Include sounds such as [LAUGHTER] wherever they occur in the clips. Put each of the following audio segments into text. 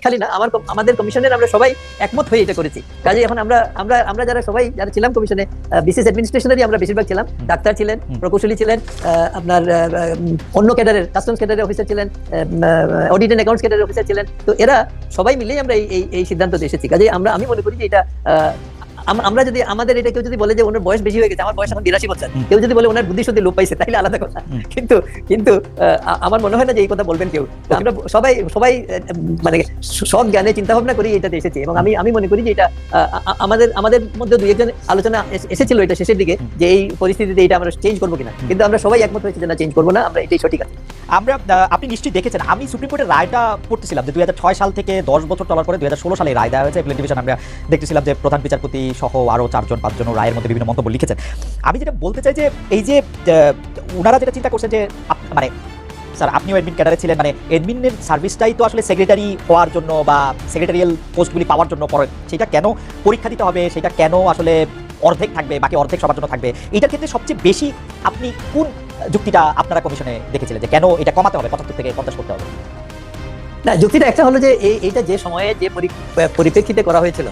খালি না আমার আমাদের কমিশনের আমরা সবাই একমত হয়ে এটা করেছি। কাজে এখন আমরা আমরা আমরা যারা সবাই যারা ছিলাম কমিশনে বিসিএস অ্যাডমিনিস্ট্রেশনেরই আমরা বেশিরভাগ ছিলাম ডাক্তার ছিলেন প্রকৌশলী ছিলেন আহ, আপনার অন্য ক্যাডারের কাস্টমস ক্যাডারের অফিসার ছিলেন অডিট অ্যান্ড অ্যাকাউন্টস ক্যাডারের অফিসার ছিলেন। তো এরা সবাই মিলেই আমরা এই এই- সিদ্ধান্ত এসেছি। কাজে আমরা আমি মনে করি যে এটা আমরা যদি আমাদের এটা কেউ যদি বলে যে ওনার বয়স বেশি হয়ে গেছে আমার বয়স এখন বিরাশি বছর কেউ যদি বলে ওনার বুদ্ধি শুদ্ধি লোপ পাইছে তাহলে আলাদা কথা। কিন্তু কিন্তু আমার মনে হয় না যে এই কথা বলবেন কেউ। আমরা সবাই সবাই মানে সব জ্ঞানে চিন্তা ভাবনা করি এটাতে এসেছে এবং আমি আমি মনে করি যে এটা আমাদের আমাদের মধ্যে দুই একজন আলোচনা এসেছিল এটা শেষের দিকে যে এই পরিস্থিতিতে এটা আমরা চেঞ্জ করব কিনা। কিন্তু আমরা সবাই একমত হয়েছে যে না চেঞ্জ করব না আমরা এটাই সঠিক আছে। আমরা আপনি নিশ্চয়ই দেখেছেন আমি সুপ্রিম কোর্টের রায়টা পড়তেছিলাম যে দুই হাজার ছয় সাল থেকে দশ বছর চলার পরে দুই হাজার ষোলো সালে রায় দেওয়া হয়েছে। আমরা দেখতেছিলাম যে প্রধান বিচারপতি সহ আরও চারজন পাঁচজন রায়ের মধ্যে বিভিন্ন মন্তব্য লিখেছেন। আমি যেটা বলতে চাই যে, এই যে ওনারা যেটা চিন্তা করছেন যে মানে স্যার, আপনিও এডমিন ক্যাডারে ছিলেন মানে এডমিনের সার্ভিসটাই তো আসলে সেক্রেটারি হওয়ার জন্য বা সেক্রেটারিয়াল পোস্টগুলি পাওয়ার জন্য পরে সেটা কেন পরীক্ষা দিতে হবে, সেটা কেন আসলে অর্ধেক থাকবে, বাকি অর্ধেক সবার জন্য থাকবে? এটার ক্ষেত্রে সবচেয়ে বেশি আপনি কোন যুক্তিটা আপনারা কমিশনে দেখেছিলেন যে, কেন এটা কমাতে হবে, পঁচাত্তর থেকে পঞ্চাশ করতে হবে? না যুক্তিটা একটা হলো যে এইটা যে সময়ে যে পরিপ্রেক্ষিতে করা হয়েছিল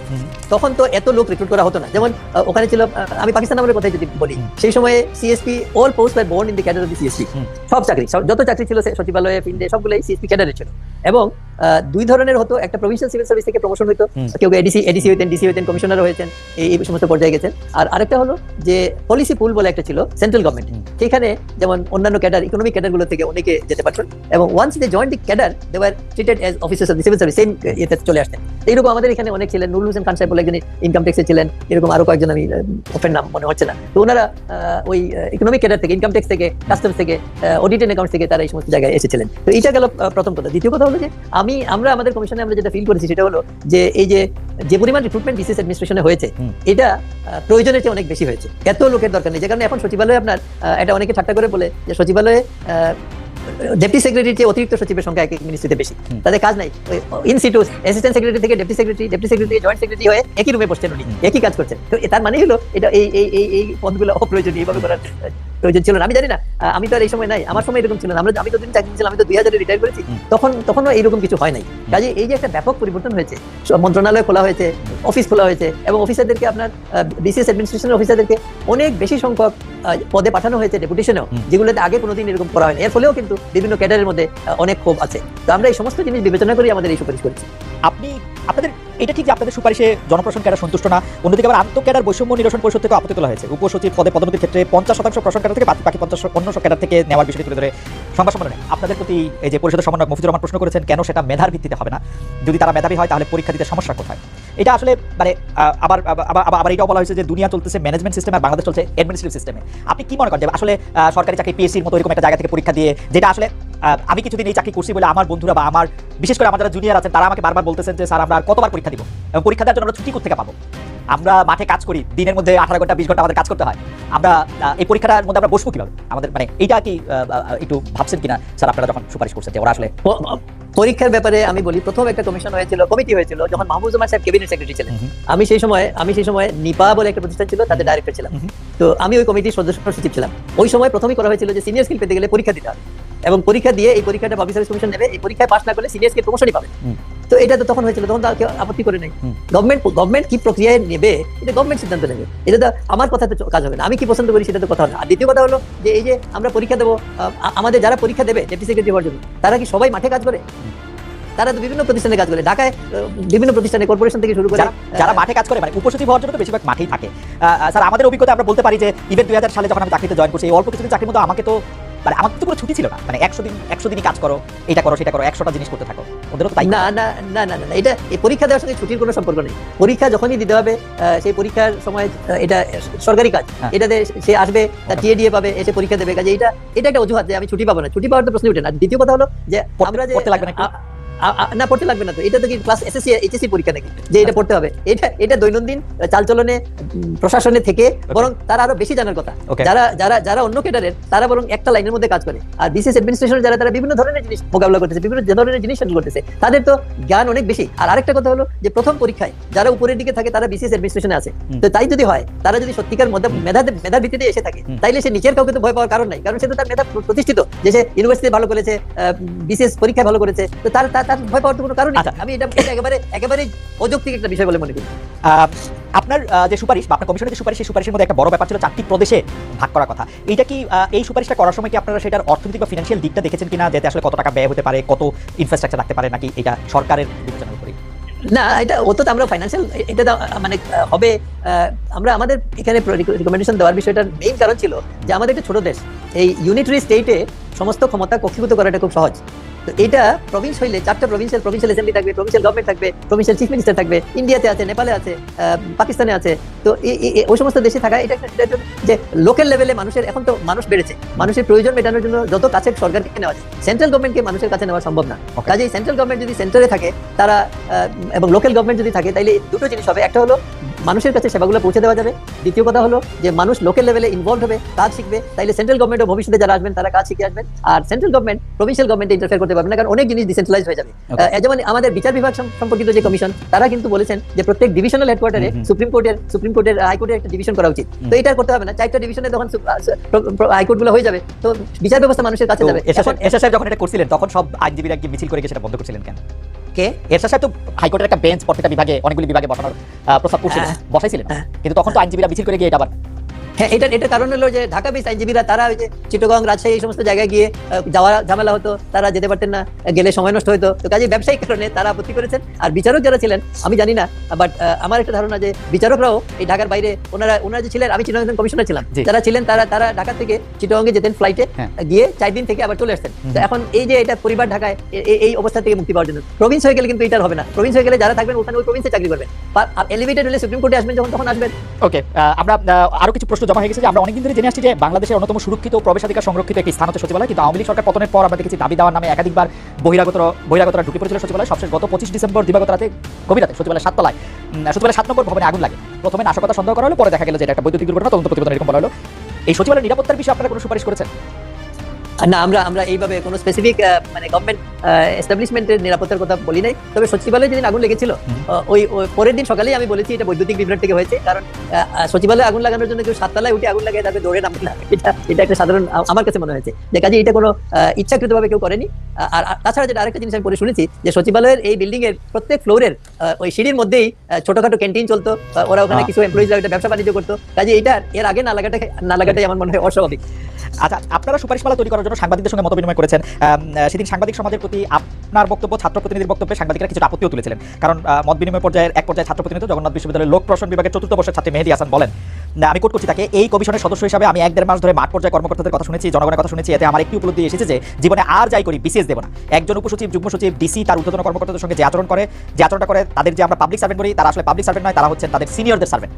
তখন তো এত লোক রিক্রুট করা হতো না। যেমন ওখানে ছিল আমি পাকিস্তান আমলের কথাই যদি বলি। সেই সময়ে CSP all post by born in the cadre of the CSP সব চাকরি যত চাকরি ছিল সে- সচিবালয়ে ফিল্ডে সবগুলোই সিএসপি ক্যাডারে ছিল। এবং দুই ধরনের হতো। একটা প্রভিশনাল সিভিল সার্ভিস থেকে প্রমোশন হতো। কেউ এডিসি এডিসি হইতেন ডিসি হইতেন কমিশনার হয়েছেন এই সমস্ত পর্যায়ে গেছেন। আর আরেকটা হলো যে পলিসি পুল বলে একটা ছিল সেন্ট্রাল গভর্নমেন্ট সেখানে যেমন অন্যান্য ক্যাডার ইকোনমিক ক্যাডারগুলো থেকে অনেকে যেতে পারতেন। এবং once they join the cadre they were treated as officers of the civil service same ইয়েতে চলে আসতেন। তো এরকম আমাদের এখানে অনেক ছিলেন নুরুল হোসেন খান সাহেব বলে একজন ইনকাম ট্যাক্সে ছিলেন এরকম আরও কয়েকজন আমি ওপেন নাম মনে হচ্ছে না। তো ওনারা ওই ইকোনমিক ক্যাডার থেকে ইনকাম ট্যাক্স থেকে কাস্টমস থেকে অডিট এন্ড অ্যাকাউন্টস থেকে তারা এই সমস্ত জায়গায় এসেছিলেন। তো এটা গেল প্রথম কথা। দ্বিতীয় কথা হলো যে আমি আমরা আমাদের কমিশনে আমরা যেটা ফিল করেছি সেটা হলো যে এই যে যে পরিমাণ রিক্রুটমেন্ট বিসিএস অ্যাডমিনিস্ট্রেশনে হয়েছে এটা প্রয়োজনের চেয়ে অনেক বেশি হয়েছে। এত লোকের দরকার নেই। যে কারণে এখন সচিবালয়ে আপনার এটা অনেকে ঠাট্টা করে বলে যে সচিবালয়ে ডেপুটি সেক্রেটারির চেয়ে অতিরিক্ত সচিবের সংখ্যা এক এক মিনিস্ট্রিতে বেশি। তাদের কাজ নাই। ইন সিটু অ্যাসিস্ট্যান্ট সেক্রেটারি থেকে deputy secretary deputy secretary joint secretary হয়ে একই রুমে বসছেন উনি। একই কাজ করছেন। তো তার মানে হলো এটা এই এই এই এই পদগুলো অপ্রয়োজনীয়। এইভাবে করার প্রয়োজন ছিল না। আমি জানি না আমি তো আর এই সময় নাই আমার সময় এরকম ছিল না। আমরা আমি তো দিন চাকরি ছিলাম আমি তো দুই হাজারে রিটায়ার করেছি তখন তখনও এইরকম কিছু হয় নাই। কাজে এই যে একটা ব্যাপক পরিবর্তন হয়েছে মন্ত্রণালয় খোলা হয়েছে অফিস খোলা হয়েছে এবং অফিসারদেরকে আপনার বিসিএস অ্যাডমিনিস্ট্রেশনের অফিসারদেরকে অনেক বেশি সংখ্যক পদে পাঠানো হয়েছে ডেপুটেশনেও। যেগুলোতে আগে কোনোদিন এরকম করা হয়নি। এর ফলেও কিন্তু বিভিন্ন ক্যাডারের মধ্যে অনেক ক্ষোভ আছে। তো আমরা এই সমস্ত জিনিস বিবেচনা করি আমাদের এই সুপারিশ করেছি। আপনি, আপনাদের, এটা ঠিক যে আপনাদের সুপারিশে জনপ্রশাসন ক্যাডার সন্তুষ্ট না, অন্যদিকে আবার আন্তঃ ক্যাডার বৈষম্য নিরসন পরিষদ থেকে আপত্তি তোলা হয়েছে। উপসচিব পদে পদোন্নতির ক্ষেত্রে পঞ্চাশ শতাংশ প্রশাসন ক্যাডার থেকে বাকি বাকি পঞ্চাশ অন্য ক্যাডার থেকে নেওয়ার বিষয়টি তুলে ধরে সংবাদ সম্মেলনে। আপনাদের প্রতি এই যে পরিষদের সমন্বয় মফিজুর রহমান প্রশ্ন করেছেন, কেন সেটা মেধার ভিত্তিতে হবে না? যদি তারা মেধাবী হয়, তাহলে পরীক্ষা দিতে সমস্যা কোথায়? এটা আসলে মানে আবার আবার, আবার- এটাও বলা হয়েছে যে দুনিয়া চলতেছে ম্যানেজমেন্ট সিস্টেম আর বাংলাদেশ চলছে অ্যাডমিনিস্ট্রেটিভ সিস্টেমে আপনি কি মনে করেন যে আসলে সরকারি চাকরি পিএসসির মতো এরকম একটা জায়গা থেকে পরীক্ষা দিয়ে, যেটা আসলে আমি কিছুদিন এই চাকরি করছি বলে আমার বন্ধুরা বা আমার, বিশেষ করে আমার যারা জুনিয়র আছেন, তারা আমাকে বারবার বলতেছেন যে, স্যার, আমরা কতবার পরীক্ষা দিব? এবং পরীক্ষা দেওয়ার জন্য আমরা ছুটি পাবো? আমরা মাঠে কাজ করি, দিনের মধ্যে আঠারো ঘণ্টা, বিশ ঘণ্টা আমাদের কাজ করতে হয়। আমরা এই পরীক্ষাটার মধ্যে আমরা বসবো কীভাবে? আমাদের মানে এইটা কি একটু ভাবছেন কিনা? স্যার, আপনারা যখন সুপারিশ করছেন যে, ওরা আসলে পরীক্ষার ব্যাপারে আমি বলি প্রথম একটা কমিশন হয়েছিল কমিটি হয়েছিল যখন মাহবুবুজ্জামান সাহেব ক্যাবিনেট সেক্রেটারি ছিলেন। আমি সেই সময় আমি সেই সময় নিপা বলে একটা প্রতিষ্ঠান ছিল তাদের ডাইরেক্টর ছিলাম। তো আমি ওই কমিটির সদস্য সচিব ছিলাম। ওই সময় প্রথমেই করা হয়েছিল যে সিনিয়র স্কিল পেতে গেলে পরীক্ষা দিতে হবে। এবং পরীক্ষা দিয়ে এই পরীক্ষাটা পাবলিক সার্ভিস কমিশন নেবে এই পরীক্ষায় পাস না করলে সিনিয়র স্কিল প্রমোশনই পাবে। তো এটা তো তখন হয়েছিল তখন তো কেউ আপত্তি করে নাই। গভর্নমেন্ট গভর্নমেন্ট কি প্রক্রিয়ায় নেবে এটা গভর্নমেন্ট সিদ্ধান্ত নেবে। এটা তো আমার কথা তো কাজ হবে না। আমি কি পছন্দ করি সেটা তো কথা হবে না। আর দ্বিতীয় কথা হলো যে এই যে আমরা পরীক্ষা দেবো আমাদের যারা পরীক্ষা দেবে ডেপুটি সেক্রেটারি হওয়ার জন্য তারা কি সবাই মাঠে কাজ করে? তারা তো বিভিন্ন প্রতিষ্ঠানে কাজ করে। ঢাকায় বিভিন্ন প্রতিষ্ঠানে কর্পোরেশন থেকে শুরু করে যারা মাঠে কাজ করে মানে উপসচিব হওয়ার জন্য তো বেশিরভাগ মাঠেই থাকে। স্যার আমাদের অভিজ্ঞতা আমরা বলতে পারি যে ইভেন দুই সালে যখন আমি চাকরিতে জয়েন করছি এই অল্প কিছুদিন চাকরির মধ্যে আমাকে তো মানে আমার তো কোনো ছুটি ছিল না। মানে একশো দিন একশো দিনই কাজ করো এটা করো সেটা করো একশোটা জিনিস করতে থাকো। ওদেরও তাই না না না না না এটা এই পরীক্ষা দেওয়ার সঙ্গে ছুটির কোনো সম্পর্ক নেই। পরীক্ষা যখনই দিতে হবে সেই পরীক্ষার সময় এটা সরকারি কাজ। হ্যাঁ। এটাতে সে আসবে তার টিএ ডিএ পাবে এসে পরীক্ষা দেবে। কাজে এটা এটা একটা অজুহাত যে আমি ছুটি পাবো না ছুটি পাওয়ার তো প্রশ্ন উঠে না। দ্বিতীয় কথা হলো যে আমরা যে লাগবে না না পড়তে লাগবে না তো। এটা তো কি ক্লাস এসএসসি এইচএসসি পরীক্ষা নাকি? যে এটা পড়তে হবে। এটা এটা দৈনন্দিন চালচলনে প্রশাসনে থেকে বরং তারা আরও বেশি জানার কথা। যারা যারা যারা অন্য ক্যাডারের তারা বরং একটা লাইনের মধ্যে কাজ করে। আর বিসিএস অ্যাডমিনিস্ট্রেশন যারা তারা বিভিন্ন ধরনের জিনিস মোকাবিলা করতেছে বিভিন্ন ধরনের জিনিস হ্যান্ডেল করতেছে। তাদের তো জ্ঞান অনেক বেশি। আর আরেকটা কথা হলো যে প্রথম পরীক্ষায় যারা উপরের দিকে থাকে তারা বিসিএস অ্যাডমিনিস্ট্রেশনে আছে। তো তাই যদি হয় তারা যদি সত্যিকার মধ্যে। মেধা মেধার ভিত্তিতে এসে থাকে তাইলে সে নিচের কাউকে তো ভয় পাওয়ার কারণ নাই। কারণ সে তো তার মেধা প্রতিষ্ঠিত। যে সে ইউনিভার্সিটি ভালো করেছে বিসিএস পরীক্ষায় ভালো করেছে তো তার তার তার ভয় পাওয়ার তো কোনো কারণ আচ্ছা। আমি এটা এটা একেবারে একেবারে অযৌক্তিক একটা বিষয় বলে মনে করি। আপনার যে সুপারিশ বা আপনার কমিশনের যে সুপারিশ সেই সুপারিশের মধ্যে একটা বড় ব্যাপার ছিল চারটি প্রদেশে ভাগ করার কথা। এটা কি এই সুপারিশটা করার সময় কি আপনারা সেটার অর্থনৈতিক বা ফিনান্সিয়াল দিকটা দেখেছেন কিনা যাতে আসলে কত টাকা ব্যয় হতে পারে কত ইনফ্রাস্ট্রাকচার রাখতে পারে নাকি এটা সরকারের বিবেচনার উপরে না এটা অত তো আমরা ফাইন্যান্সিয়াল এটা মানে হবে আমরা আমাদের এখানে রিকমেন্ডেশন দেওয়ার বিষয়টার মেইন কারণ ছিল যে আমাদের একটা ছোট দেশ এই ইউনিটারি স্টেটে সমস্ত ক্ষমতা কক্ষীভূত করাটা খুব সহজ। তো এটা প্রভিন্স হইলে চারটা প্রভিন্সিয়াল প্রভিন্সিয়াল অ্যাসেম্বলি থাকবে প্রভিন্সিয়াল গভর্নমেন্ট থাকবে প্রভিন্সিয়াল চিফ মিনিস্টার থাকবে ইন্ডিয়াতে আছে নেপালে আছে পাকিস্তানে আছে। তো ওই সমস্ত দেশে থাকা এটা একটা- যে লোকাল লেভেলে মানুষের এখন তো মানুষ বেড়েছে। মানুষের প্রয়োজন মেটানোর জন্য যত কাছে সরকারকে নেওয়া যায় সেন্ট্রাল গভর্নমেন্টকে মানুষের কাছে নেওয়া সম্ভব না। কাজেই সেন্ট্রাল গভর্নমেন্ট যদি সেন্টারে থাকে তারা এবং লোকাল গভর্নমেন্ট যদি থাকে তাইলে দুটো জিনিস হবে। একটা হলো মানুষের কাছে সেবাগুলো পৌঁছে দেওয়া যাবে। দ্বিতীয় কথা হলো যে মানুষ লোকাল লেভেলে ইনভলভ হবে কাজ শিখবে। তাইলে সেন্ট্রাল গভর্নমেন্টও ভবিষ্যতে যারা আসবেন তারা কাজ শিখে আসবেন। আর সেন্ট্রাল গভর্নমেন্ট প্রভিন্সিয়াল গভর্নমেন্টে ইন্টারফেয়ার করতে পারবে না কারণ অনেক জিনিস ডিসেন্ট্রালাইজ হয়ে যাবে। যেমন আমাদের বিচার বিভাগ সম্পর্কিত যে কমিশন তারা কিন্তু বলেছেন যে প্রত্যেক ডিভিশনাল হেডকোয়ার্টারে। সুপ্রিম কোর্টের সুপ্রিম কোর্টের হাইকোর্টের একটা ডিভিশন করা উচিত। তো এটা করতে হবে না। চারটা ডিভিশনে তখন হাইকোর্টগুলো হয়ে যাবে। তো বিচার ব্যবস্থা মানুষের কাছে যাবে। সাহেব যখন এটা করছিলেন তখন সব আইনজীবীরা গিয়ে মিছিল করে সেটা বন্ধ করছিলেন কেন? কে? এরশাদ সাহেব তো হাইকোর্টের একটা বেঞ্চ প্রত্যেকটা বিভাগে অনেকগুলি বিভাগে বসানোর প্রস্তাব করছিলেন। বসাইছিলেন হ্যাঁ। কিন্তু তখন তো আইনজীবীরা মিছিল করে গিয়ে এটা আবার হ্যাঁ এটা এটার কারণ হলো যে ঢাকা বেস আইনজীবীরা তারা ওই যে চিটগং রাজশাহী এই সমস্ত জায়গায় গিয়ে যাওয়া ঝামেলা হতো তারা যেতে পারতেন না গেলে সময় নষ্ট হতো। তো কাজে ব্যবসায়িক কারণে তারা আপত্তি করেছেন। আর বিচারক যারা ছিলেন আমি জানি না বাট আমার একটা ধারণা যে বিচারকরাও এই ঢাকার বাইরে ওনারা ওনারা যে ছিলেন আমি চিটগং কমিশনার ছিলাম। যারা ছিলেন তারা তারা ঢাকা থেকে চিটগঙ্গে যেতেন ফ্লাইটে হ্যাঁ। গিয়ে চার দিন থেকে আবার চলে আসতেন। তো এখন এই যে এটা পরিবার ঢাকায় এই অবস্থা থেকে মুক্তি পাওয়ার জন্য। প্রভিন্স হয়ে গেলে কিন্তু এটা হবে না। প্রভিন্স হয়ে গেলে যারা থাকবেন ওখানে ওই প্রভিন্সে চাকরি করবেন। এলিভেটেড হলে সুপ্রিম কোর্টে আসবেন যখন তখন আসবেন। ওকে আমরা আরও কিছু প্রশ্ন জমা হয়ে গেছে যে আমরা অনেকদিন ধরে জেনে আসছি যে বাংলাদেশের অন্যতম সুরক্ষিত প্রবেশাধিকার সংরক্ষিত একটি স্থান হচ্ছে সচিবালয়। কিন্তু আওয়ামী লীগ সরকার পতনের পর আমরা দেখেছি দাবি দেওয়ার নামে একাধিকবার বহিরাগত বহিরাগতরা ঢুকে পড়েছিল সচিবালয়। সবশেষ গত পঁচিশ ডিসেম্বর দিবাগত রাতে গভীর সচিবালয় সাততলায় সচিবালয় সাত নম্বর ভবনে আগুন লাগে। প্রথমে নাশকতা সন্দেহ করা হলো, পরে দেখা গেল যে একটা বৈদ্যুতিক দুর্ঘটনা, তদন্ত প্রতিবেদন এরকম বলা হলো। এই সচিবালয়ের নিরাপত্তার বিষয়ে আপনারা কোনো সুপারিশ করেছেন? না আমরা আমরা এইভাবে কোনো স্পেসিফিক মানে গভর্নমেন্ট এস্টাবলিশমেন্টের নিরাপত্তার কথা বলি নাই। তবে সচিবালয়ে যেদিন আগুন লেগেছিল ওই পরের দিন সকালেই আমি বলেছি এটা বৈদ্যুতিক বিভ্রাট থেকে হয়েছে। কারণ সচিবালয়ে আগুন লাগানোর জন্য কেউ সাততলায় উঠে আগুন লাগায় তারপরে দৌড়ে নামবে না। এটা এটা একটা সাধারণ আমার কাছে মনে হয়েছে। যে কাজে এটা কোনো ইচ্ছাকৃতভাবে কেউ করেনি। আর তাছাড়া যেটা আরেকটা জিনিস আমি পরে শুনেছি যে সচিবালয়ের এই বিল্ডিং এর প্রত্যেক ফ্লোরের ওই সিঁড়ির মধ্যেই ছোটখাটো ক্যান্টিন চলতো। ওরা ওখানে কিছু এমপ্লয়িজরা ব্যবসা বাণিজ্য করতো। কাজে এটা এর আগে না লাগাটা না লাগাটাই আমার মনে হয় অস্বাভাবিক। আচ্ছা আপনারা সুপারিশমালা তৈরি করার জন্য সাংবাদিকদের সঙ্গে মত বিনিময় করেছেন সেদিন সাংবাদিক সমাজের প্রতি আপনার বক্তব্য, ছাত্র প্রতিনিধির বক্তব্যে সাংবাদিকরা কিছু আপত্তিও তুলেছিলেন। কারণ মত বিনিময় পর্যায়ের এক পর্যায়ে ছাত্র প্রতিনিধি জগন্নাথ বিশ্ববিদ্যালয়ের লোক প্রশাসন বিভাগের চতুর্থ বর্ষের ছাত্রী মেহেদি হাসান বলেন আমি কোট করছি তাকে। এই কমিশনের সদস্য হিসাবে আমি এক দেড় মাস ধরে মাঠ পর্যায়ে কর্মকর্তাদের কথা শুনেছি, জনগণের কথা শুনেছি। এতে আমার একটি উপলব্ধি এসেছে যে, জীবনে আর যাই করি, বিসিএস দেব না। একজন উপসচিব, যুগ্ম সচিব, ডিসি, তার ঊর্ধ্বতন কর্মকর্তাদের সঙ্গে যে আচরণ করে, যে আচরণটা করে, তাদের যে আমরা পাবলিক সার্ভেন্ট করি তারা আসলে পাবলিক সার্ভেন্ট নয়, তারা হচ্ছেন তাদের সিনিয়রদের সার্ভেন্ট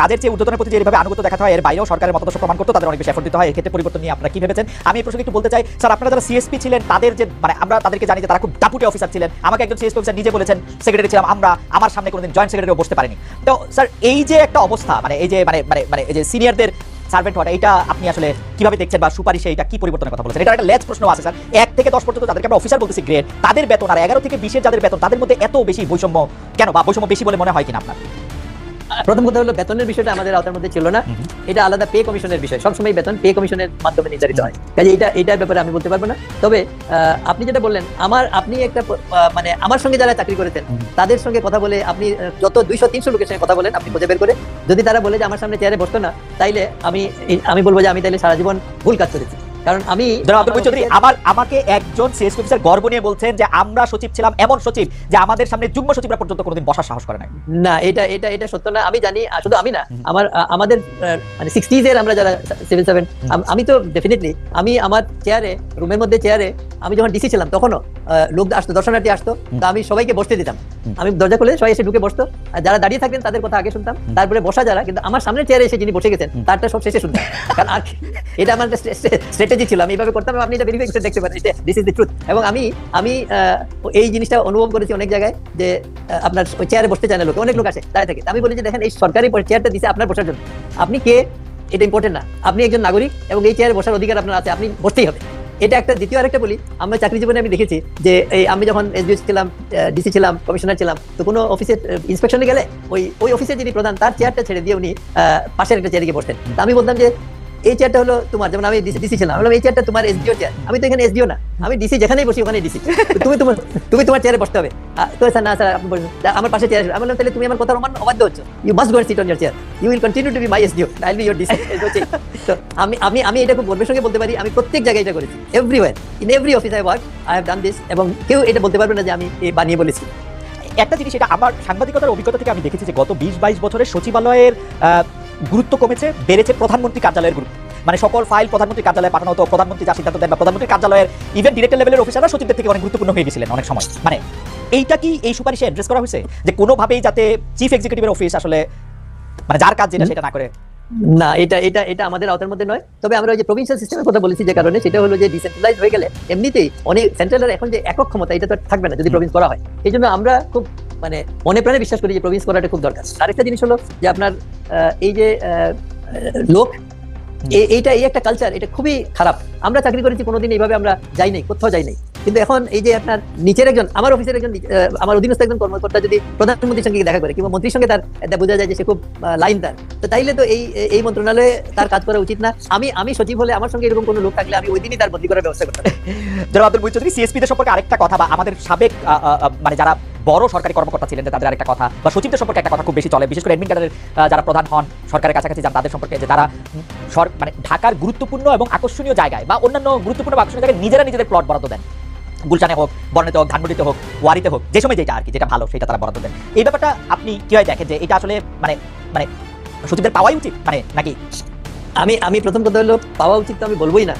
কাজের চেয়ে ঊর্ধ্বতনের প্রতি যেভাবে আনুগত্য দেখাতে হয়, এর বাইরেও সরকারের মতাদর্শ প্রমাণ করতে তাদের অনেক বেশি এফোর্ট দিতে হয়। এক্ষেত্রে পরিবর্তন নিয়ে আপনারা কি ভেবেছেন? আমি এই প্রসঙ্গে একটু বলতে চাই, স্যার, আপনারা যারা সিএসপি ছিলেন, তাদের যে মানে আমরা তাদেরকে জানি যে তারা খুব দাপুটে অফিসার ছিলেন। আমাকে একজন সিএসপি অফিসার নিজে বলেছেন সেক্রেটারি ছিলাম আমরা, আমার সামনে কোনোদিন জয়েন্ট সেক্রেটারিও বসতে পারিনি। তো, স্যার, এই যে একটা অবস্থা মানে এই যে মানে মানে মানে এই যে সিনিয়রদের সার্ভেন্ট হওয়াটা, এটা আপনি আসলে কীভাবে দেখছেন বা সুপারিশে এটা কি পরিবর্তনের কথা বলেছেন? এটা একটা লেজ প্রশ্ন আছে, স্যার। এক থেকে দশ পর্যন্ত তাদেরকে আমরা অফিসার বলতেছি গ্রেড তাদের বেতন আর এগারো থেকে বিশের যাদের বেতন, তাদের মধ্যে এত বেশি বৈষম্য কেন বা বৈষম্য বেশি বলে মনে হয় কিনা আপনার? প্রথম কথা হলো বেতনের বিষয়টা আমাদের আওতার মধ্যে ছিল না। এটা আলাদা পে কমিশনের বিষয়। সবসময় বেতন পে কমিশনের মাধ্যমে নির্ধারিত হয়। কাজে এটা এটার ব্যাপারে আমি বলতে পারব না। তবে আপনি যেটা বললেন আমার আপনি একটা মানে আমার সঙ্গে যারা চাকরি করেছেন তাদের সঙ্গে কথা বলে আপনি যত দুইশো তিনশো লোকের সঙ্গে কথা বলেন আপনি খুঁজে বের করে যদি তারা বলে যে আমার সামনে চেয়ারে বসতো না তাইলে আমি আমি বলব যে আমি তাইলে সারা জীবন ভুল কাজ করেছি। কারণ আমি আব্দুল চৌধুরী আমার আমাকে একজন সিএসপি অফিসার গর্ব নিয়ে বলছেন যে আমরা সচিব ছিলাম এমন সচিব যে আমাদের সামনে যুগ্ম সচিবরা পর্যন্ত কোনোদিন বসার সাহস করে নাই। না এটা এটা এটা সত্য না। আমি জানি শুধু আমি না আমার আমাদের মানে সিক্সটিজ এর আমরা যারা সিভিল সার্ভেন্ট আমি তো ডেফিনেটলি আমি আমার চেয়ারে রুমের মধ্যে চেয়ারে আমি যখন ডিসি ছিলাম তখনও লোক আসতো দর্শনার্থী আসতো। তা আমি সবাইকে বসতে দিতাম। আমি দরজা খুলে সবাই এসে ঢুকে বসতো। আর যারা দাঁড়িয়ে থাকতেন তাদের কথা আগে শুনতাম। তারপরে বসা যারা কিন্তু আমার সামনে চেয়ারে এসে যিনি বসে গেছেন। তারটা সব শেষে শুনতাম। কারণ আর এটা আমার স্ট্র্যাটেজি ছিল, আমি এইভাবে করতাম আপনি এটা ভেরিফাই করে দেখতে পারেন দিস ইজ দ্য ট্রুথ এবং আমি আমি এই জিনিসটা অনুভব করেছি অনেক জায়গায় যে আপনার ওই চেয়ারে বসতে চায় না লোকে, অনেক লোক আসে দাঁড়িয়ে থাকে। আমি বলি যে দেখেন, এই সরকারি চেয়ারটা দিছে আপনার বসার জন্য। আপনি কে? এটা ইম্পর্টেন্ট না। আপনি একজন নাগরিক এবং এই চেয়ারে বসার অধিকার আপনার আছে, আপনি বসতেই হবে। এটা একটা দ্বিতীয় আরেকটা বলি, আমরা চাকরি জীবনে আমি দেখেছি যে, এই আমি যখন এসডিও ছিলাম ডিসি ছিলাম কমিশনার ছিলাম, তো কোনো অফিসের ইন্সপেকশনে গেলে ওই ওই অফিসের যিনি প্রধান, তার চেয়ারটা ছেড়ে দিয়ে উনি পাশের একটা চেয়ারে গিয়ে বসতেন। আমি বলতাম যে এই চেয়ারটা হলো তোমার, যেমন আমি ডিসি ছিলাম বললাম, এই চেয়ারটা তোমার এসডিও চেয়ার আমি তো এখানে এসডিও না, আমি ডিসি যেখানেই বসি ওখানে ডিসি তুমি তোমার তুমি তোমার চেয়ারে বসতে হবে। তো স্যার, না, স্যার, আপনি বলুন আমার পাশে চেয়ার আমি বললাম, তাহলে তুমি আমার কথা অমান্য, অবাধ্য হচ্ছ। You must go sit on your chair you will continue to be my SDO I be your DC তো আমি আমি আমি এটা খুব গর্বের সঙ্গে বলতে পারি, আমি প্রত্যেক জায়গায় এটা করেছি। Everywhere in every office I work I have done this এবং কেউ এটা বলতে পারবে না যে আমি এ বানিয়ে বলেছি। একটা জিনিস, এটা আমার সাংবাদিকতার অভিজ্ঞতা থেকে আমি দেখেছি যে গত বিশ বাইশ বছরের সচিবালয়ের গুরুত্ব কমেছে বেড়েছে প্রধানমন্ত্রী কার্যালয়ের গুরুত্ব। মানে সকল ফাইল প্রধানমন্ত্রী কার্যালয়ে পাঠানো হতো প্রধানমন্ত্রী যা সিদ্ধান্ত দেন বা প্রধানমন্ত্রী কার্যালয়ের ইভেন ডিরেক্টর লেভেলের অফিসাররা সচিবদের থেকে অনেক গুরুত্বপূর্ণ হয়ে গেছিলেন অনেক সময়। মানে এইটা কি এই সুপারিশে অ্যাড্রেস করা হয়েছে? যে কোনোভাবেই যাতে চিফ এক্সিকিউটিভের অফিস আসলে মানে যার কাজ যেটা সেটা না করে? না এটা এটা এটা আমাদের আওতার মধ্যে নয়। তবে আমরা ওই যে প্রভিন্সিয়াল সিস্টেমের কথা বলেছি যে কারণে সেটা হলো যে ডিসেন্ট্রালাইজ হয়ে গেলে এমনিতেই অনেক সেন্ট্রালের এখন যে একক ক্ষমতা এটা তো থাকবে না যদি প্রভিন্স করা হয়। এই জন্য আমরা খুব মানে মনে প্রাণে বিশ্বাস করি যে প্রভিন্স করাটা খুব দরকার। আরেকটা জিনিস হলো যে আপনার আহ, এই যে আহ, লোক এইটা এই একটা কালচার এটা খুবই খারাপ। আমরা চাকরি করেছি কোনোদিন এইভাবে আমরা যাই নাই কোথাও যাই নাই। কিন্তু এখন এই যে আপনার নিচের একজন, আমার অফিসের একজন আমার অধীনস্থ একজন কর্মকর্তা যদি প্রধানমন্ত্রীর সঙ্গে দেখা করে, কিংবা মন্ত্রীর সঙ্গে তার বোঝা যায় যে সে খুব লাইন তার তো তাইলে তো এই এই মন্ত্রণালয়ে তার কাজ করা উচিত না। আমি আমি সচিব হলে আমার সঙ্গে এরকম কোনো লোক থাকলে আমি ওই দিনই তার বদলি করার ব্যবস্থা করতাম। [LAUGHS] জনাব আব্দুল মুহিত চৌধুরী সিএসপি দের সম্পর্কে আরেকটা কথা, বা আমাদের সাবেক মানে যারা বড় সরকারি কর্মকর্তা ছিলেন, তাদের আরেকটা কথা, বা সচিবদের সম্পর্কে একটা কথা খুব বেশি চলে, বিশেষ করে এডমিন ক্যাডারের যারা প্রধান হন সরকারের কাছাকাছি যান তাদের সম্পর্কে যে তারা মানে ঢাকার গুরুত্বপূর্ণ এবং আকর্ষণীয় জায়গায়, বা অন্যান্য গুরুত্বপূর্ণ আকর্ষণীয় জায়গায় নিজেরা নিজেদের প্লট বরাদ্দ দেন। গুলশানে হোক বর্ণিতে হোক ধানমন্ডিতে হোক ওয়ারিতে হোক যে সময় যেটা আর কি যেটা ভালো সেটা তারা বরাদ্দ দেন। এই ব্যাপারটা আপনি কীভাবে দেখেন যে এটা আসলে মানে মানে সচিবদের পাওয়াই উচিত? মানে নাকি আমি আমি প্রথম কথা হলো পাওয়া উচিত তো আমি বলবোই না।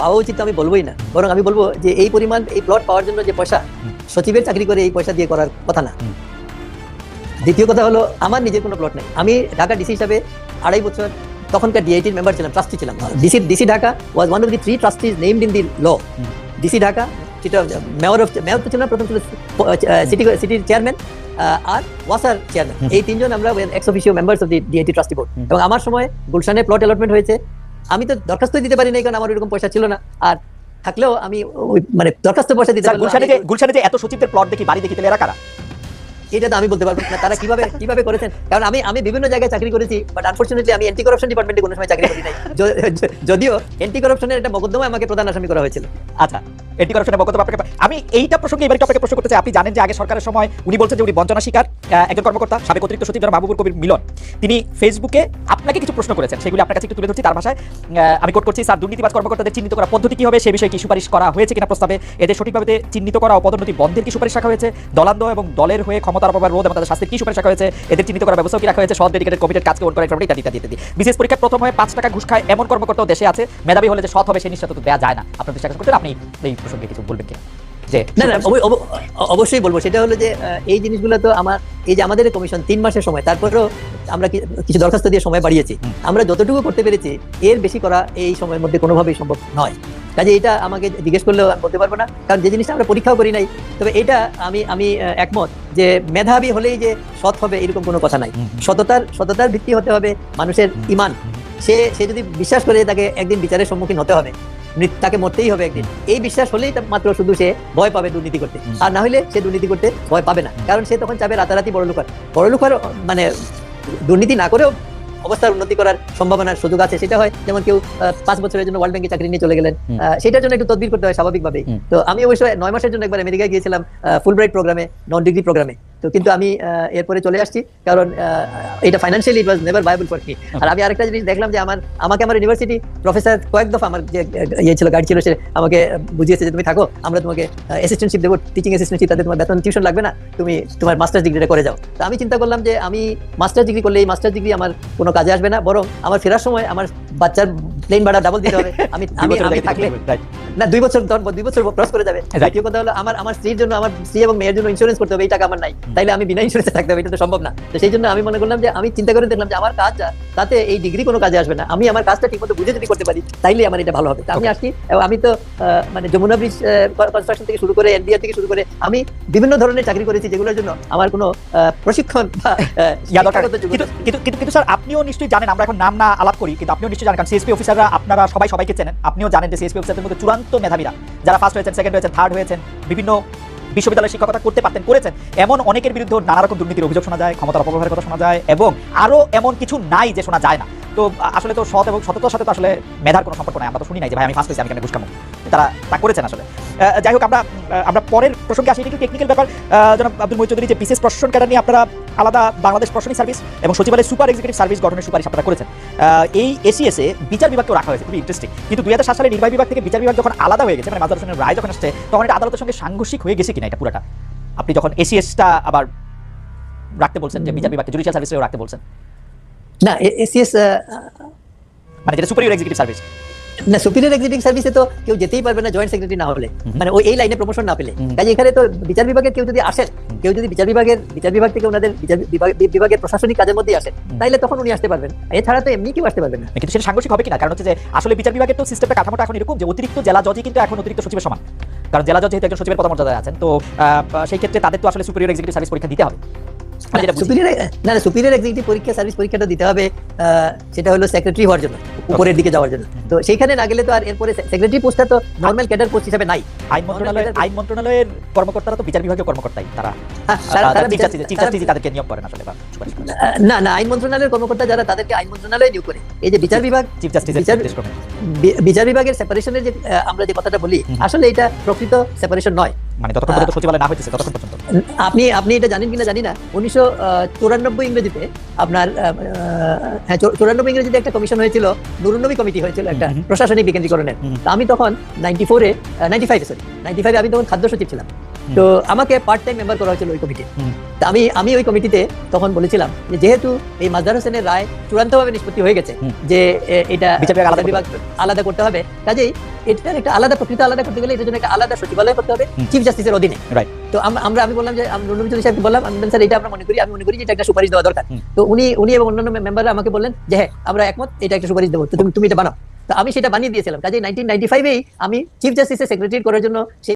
পাওয়া উচিত তো আমি বলবোই না। বরং আমি বলব যে এই পরিমাণ এই প্লট পাওয়ার জন্য যে পয়সা সচিবের চাকরি করে এই পয়সা দিয়ে করার কথা না। দ্বিতীয় কথা হলো আমার নিজের কোনো প্লট নেই। আমি ঢাকা ডিসি হিসাবে আড়াই বছর তখনকার ডিআইটির মেম্বার ছিলাম ট্রাস্টি ছিলাম। DC DC Dhaka was one of the three trustees named in the law DC Dhaka সেটা মেয়র অফ মেয়র তো ছিল না, প্রথম ছিল সিটি সিটির চেয়ারম্যান আর ওয়াসার চেয়ারম্যান এই তিনজন আমরা ex officio members of the DIT trustee board এবং আমার সময় গুলশানে প্লট অ্যালটমেন্ট হয়েছে। আমি তো দরখাস্ত দিতে পারি না কারণ আমার এরকম পয়সা ছিল না। আর থাকলেও আমি ওই মানে দরখাস্ত পয়সা দিতে গুলশানে যে গুলশানে যে এত সচিবদের প্লট দেখি বাড়ি দেখি তাহলে এরা কারা? এটা তো আমি বলতে পারব না, তারা কীভাবে কীভাবে করেছেন? কারণ আমি আমি বিভিন্ন জায়গায় চাকরি করেছি বাট আনফর্চুনেটলি আমি অ্যান্টি করাপশন ডিপার্টমেন্টে কোনো সময় চাকরি করি নাই। যদিও অ্যান্টি করাপশনের একটা মকদ্দমা আমাকে প্রধান আসামি করা হয়েছিল। আচ্ছা এটি করাপশনের মকদ্দমা আপনাকে আমি এইটা প্রসঙ্গে এবার একটু আপনাকে প্রশ্ন করতে চাই। আপনি জানেন যে আগে সরকারের সময় উনি বলছেন যে উনি বঞ্চনা শিকার। একজন কর্মকর্তা, সাবেক অতিরিক্ত সচিব জনাব মাহবুবুর কবির মিলন, তিনি ফেসবুকে আপনাকে কিছু প্রশ্ন করেছেন। সেগুলি আপনার কাছে একটু তুলে ধরছি। তার ভাষায় আমি কোট করছি, স্যার, দুর্নীতিবাজ কর্মকর্তাদের চিহ্নিত করা পদ্ধতি কি হবে? সে বিষয়ে কি সুপারিশ করা হয়েছে কিনা প্রস্তাবে? এদের সঠিকভাবে চিহ্নিত করা ও পদোন্নতি বন্ধের কি সুপারিশ রাখা হয়েছে? দলান্দ এবং দলের হয়ে ক্ষমতার অপব্যবহার রোধ এবং তাদের শাস্তির কি সুপারিশ রাখা হয়েছে? এদের চিহ্নিত করার ব্যবস্থা কি রাখা হয়েছে? সৎ ডেডিকেটেড কমিটির কাজকে ওন করা ইত্যাদি ইত্যাদি ইত্যাদি বিশেষ পরীক্ষায় প্রথম হয়ে পাঁচ টাকা ঘুষ খায় এমন কর্মকর্তাও দেশে আছে। মেধাবী হলে যে সৎ হবে সেই নিশ্চয়তা তো দেওয়া যায় না। আপনার বিশ্বাস করছেন আপনি এই প্রসঙ্গে কিছু বলবেন কিনা? যে না না অবশ্যই বলব। সেটা হলো যে এই জিনিসগুলো তো আমার এই যে আমাদের কমিশন তিন মাসের সময় তারপরেও আমরা কিছু দরখাস্ত দিয়ে সময় বাড়িয়েছি। আমরা যতটুকু করতে পেরেছি এর বেশি করা এই সময়ের মধ্যে কোনোভাবেই সম্ভব নয়। কাজে এটা আমাকে জিজ্ঞেস করলেও আমি বলতে পারব না কারণ যে জিনিসটা আমরা পরীক্ষাও করি নাই তবে এটা আমি আমি একমত যে মেধাবী হলেই যে সৎ হবে এরকম কোনো কথা নাই। সততার সততার ভিত্তি হতে হবে মানুষের ইমান। সে সে যদি বিশ্বাস করে তাকে একদিন বিচারের সম্মুখীন হতে হবে তাকে মরতেই হবে একদিন। এই বিশ্বাস হলেই মাত্র শুধু সে ভয় পাবে দুর্নীতি করতে। আর না হলে সে দুর্নীতি করতে ভয় পাবে না। কারণ সে তখন চাবে রাতারাতি বড় লোক হয় বড় লোক হওয়ার, মানে দুর্নীতি না করেও অবস্থার উন্নতি করার সম্ভাবনার সুযোগ আছে। সেটা হয় যেমন কেউ পাঁচ বছরের জন্য ওয়ার্ল্ড ব্যাংকে চাকরি নিয়ে চলে গেলেন। আহ, সেটার জন্য একটু তদবির করতে হয় স্বাভাবিকভাবেই। তো আমি অবশ্যই নয় মাসের জন্য একবার আমেরিকায় গিয়েছিলাম ফুল ব্রাইট প্রোগ্রামে নন ডিগ্রি প্রোগ্রামে তো কিন্তু আমি এরপরে চলে আসছি কারণ এটা financially it was never viable for me আর আমি আরেকটা জিনিস দেখলাম যে আমার আমাকে আমার ইউনিভার্সিটি প্রফেসর কয়েক দফা আমার যে ইয়ে ছিল গাইড ছিল সে আমাকে বুঝিয়েছে যে তুমি থাকো আমরা তোমাকে অ্যাসিস্ট্যান্টশিপ দেবো টিচিং অ্যাসিস্ট্যান্টশিপ তাতে তোমার বেতন টিউশন লাগবে না তুমি তোমার মাস্টার্স ডিগ্রিটা করে যাও। তো আমি চিন্তা করলাম যে আমি মাস্টার্স ডিগ্রি করলে এই মাস্টার্স ডিগ্রি আমার কোনো কাজে আসবে না বরং আমার ফেরার সময় আমার বাচ্চার প্লেন ভাড়া ডাবল দিতে হবে। আমি আমি আমি থাকলে না দুই বছর দুই বছর ক্রস করে যাবে. দ্বিতীয় কথা হলো আমার আমার স্ত্রীর জন্য আমার স্ত্রী এবং মেয়ের জন্য ইন্স্যুরেন্স করতে হবে এই টাকা আমার নাই। তাইলে আমি বিনা ইন্স্যুরেন্সে থাকতে হবে এটা তো সম্ভব না। তো সেই জন্য আমি মনে করলাম যে আমি চিন্তা করে দেখলাম যে আমার কাজ তাতে এই ডিগ্রি কোনো কাজে আসবে না। আমি আমার কাজটা ঠিকমতো বুঝে যদি করতে পারি তাইলে আমার এটা ভালো হবে। আমি আসছি এবং আমি তো মানে যমুনা ব্রিজ কনস্ট্রাকশন থেকে শুরু করে এনডিআর থেকে শুরু করে আমি বিভিন্ন ধরনের চাকরি করেছি যেগুলোর জন্য আমার কোনো প্রশিক্ষণ বা কিন্তু কিন্তু স্যার আপনিও নিশ্চয়ই জানেন আমরা এখন নাম না আলাপ করি কিন্তু আপনিও নিশ্চয়ই জানেন কারণ সিএসপি অফিসাররা আপনারা সবাই সবাইকে চেনেন। আপনিও জানেন যে সিএসপি অফিসারদের মধ্যে চূড়ান্ত মেধাবীরা যারা ফার্স্ট হয়েছেন সেকেন্ড হয়েছেন থার্ড হয়েছেন বিভিন্ন বিশ্ববিদ্যালয়ে শিক্ষকতা করতে পারতেন, করেছেন। এমন অনেকের বিরুদ্ধে নানা রকম দুর্নীতির অভিযোগ শোনা যায়, ক্ষমতার অপব্যবহারের কথা শোনা যায় এবং আরও এমন কিছু নাই যে শোনা যায় না। তো আসলে তো সৎ এবং সততার সাথে তো আসলে মেধার কোনো সম্পর্ক নাই, আমরা তো শুনি নাই যে, ভাই, আমি ফার্স্ট আমি কেন ঘুষ তারা তা করেছেন আসলে। যাই হোক, আমরা আমরা পরের প্রসঙ্গে আসি টেকনিক্যাল ব্যাপার। যেন আব্দুল মহিদ চৌধুরী, যে বিশেষ প্রশাসন ক্যাডার নিয়ে আপনারা আলাদা বাংলাদেশ প্রশাসনিক সার্ভিস এবং সচিবালয় সুপার এক্সিকিউটিভ সার্ভিস গঠনের সুপারিশ আপনারা করেছেন। এই এসিএসে বিচার বিভাগকেও রাখা হয়েছে খুবই ইন্টারেস্টিং কিন্তু দুই হাজার সাত সালে নির্বাহী বিভাগ থেকে বিচার বিভাগ যখন আলাদা হয়ে গেছে মানে হোসেনের রায় যখন আসছে তখন এটা আদালতের সঙ্গে সাংঘর্ষিক হয়ে গেছে কিনা এটা পুরোটা? আপনি যখন এসিএসটা আবার রাখতে বলছেন যে বিচার বিভাগকে জুডিশিয়াল সার্ভিসেও রাখতে বলছেন। না এসিএস মানে যেটা সুপারিয়র এক্সিকিউটিভ সার্ভিস না সুপিরিয়র এক্সিকিউটিভ সার্ভিসে তো কেউ যেতেই পারবে না জয়েন্ট সেক্রেটারি না হলে। মানে ওই এই লাইনে প্রমোশন না পেলে। কাজে এখানে তো বিচার বিভাগের কেউ যদি আসেন কেউ যদি বিচার বিভাগের বিচার বিভাগ থেকে ওনাদের বিচার বিভাগ- বিভাগের প্রশাসনিক কাজের মধ্যে আসে তাহলে তাইলে তখন উনি আসতে পারবেন। এছাড়া তো এমনি কেউ আসতে পারবেন না। কিন্তু সেটা সাংঘর্ষিক হবে কিনা? কারণ হচ্ছে যে আসলে বিচার বিভাগের তো সিস্টেমটা কাঠামোটা এখন এরকম যে অতিরিক্ত জেলা জজই কিন্তু এখন অতিরিক্ত সচিবের সমান। কারণ জেলা জজ যেহেতু একজন সচিবের পদমর্যাদায় আছেন তো সেই ক্ষেত্রে তাদের তো আসলে সুপিরিয়র এক্সিকিউটিভ সার্ভিস পরীক্ষা দিতে হবে। সুপিরিয়র না না সুপিরিয়র এক্সিকিউটিভ পরীক্ষা সার্ভিস পরীক্ষাটা দিতে হবে সেটা হলো সেক্রেটারি হওয়ার জন্য উপরের দিকে যাওয়ার জন্য। তো সেইখানে না গেলে তো আর এরপরে সেক্রেটারি পোস্টটা তো নর্মাল ক্যাডার পোস্ট হিসেবে নাই। আইন মন্ত্রণালয়ের আইন মন্ত্রণালয়ের কর্মকর্তারা তো বিচার বিভাগীয় কর্মকর্তাই তারা হ্যাঁ, জাস্টিস জাস্টিস তাদেরকে নিয়োগ করেন আসলে না না আইন মন্ত্রণালয়ের কর্মকর্তা যারা তাদেরকে আইন মন্ত্রণালয় নিয়োগ করে। এই যে বিচার বিভাগ চিফ জাস্টিসের বিচার- বিভাগের সেপারেশনের যে আমরা যে কথাটা বলি আসলে এটা প্রকৃত সেপারেশন নয়। মানে যতক্ষণ পর্যন্ত সচিবালয় না হইতেছে ততক্ষণ পর্যন্ত আপনি আপনি এটা জানেন কিনা জানি না উনিশশো চুরানব্বই ইংরেজিতে আপনার হ্যাঁ চৌরানব্বই ইংরেজিতে একটা কমিশন হয়েছিল নুরুন্নবী কমিটি হয়েছিল একটা। প্রশাসনিক বিকেন্দ্রীকরণের। আমি তখন নাইনটি ফোরে নাইনটি ফাইভে সরি নাইনটি ফাইভে আমি তখন খাদ্য সচিব ছিলাম তো আমাকে পার্ট টাইম মেম্বার করা হয়েছিল ওই কমিটি। তা। আমি আমি ওই কমিটিতে তখন বলেছিলাম যে যেহেতু এই মাজদার হোসেনের রায় চূড়ান্তভাবে নিষ্পত্তি হয়ে গেছে যে এটা বিচার আলাদা বিভাগ আলাদা করতে হবে কাজেই এটার একটা আলাদা প্রকৃত আলাদা করতে গেলে এটার জন্য একটা আলাদা সচিবালয় করতে হবে চিফ জাস্টিসের অধীনে। তো আমরা আমি বললাম যে আমি নুরুল সাহেবকে বললাম আমি স্যার এটা আমরা মনে করি আমি মনে করি যে এটা একটা সুপারিশ দেওয়া দরকার। তো উনি উনি এবং অন্যান্য মেম্বাররা আমাকে বললেন যে হ্যাঁ আমরা একমত এটা একটা সুপারিশ দেবো তুমি তুমি এটা বানাও। তো আমি সেটা বানিয়ে দিয়েছিলাম কাজে নাইনটিন নাইনটি ফাইভেই আমি চিফ জাস্টিসের সেক্রেটারি করার জন্য সেই